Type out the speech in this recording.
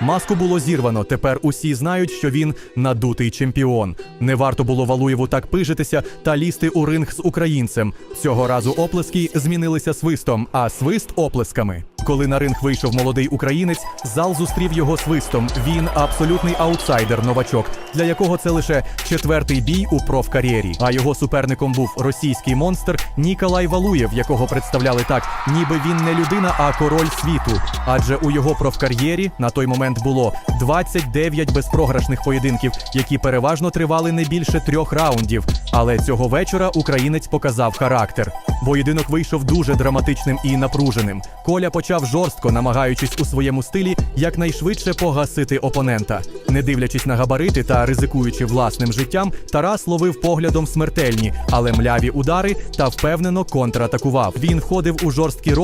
Маску було зірвано. Тепер усі знають, що він надутий чемпіон. Не варто було Валуєву так пижитися та лізти у ринг з українцем. Цього разу оплески змінилися свистом, а свист оплесками. Коли на ринг вийшов молодий українець, зал зустрів його свистом. Він абсолютний аутсайдер, новачок, для якого це лише четвертий бій у профкар'єрі. А його суперником був російський монстр Ніколай Валуєв, якого представляли так, ніби він не людина, а король світу. Адже у його профкар'єрі на той момент було 29 безпрограшних поєдинків, які переважно тривали не більше трьох раундів. Але цього вечора українець показав характер. Поєдинок вийшов дуже драматичним і напруженим. Коля почав жорстко, намагаючись у своєму стилі якнайшвидше погасити опонента. Не дивлячись на габарити та ризикуючи власним життям, Тарас ловив поглядом смертельні, але мляві удари та впевнено контратакував. Він входив у жорсткі роз.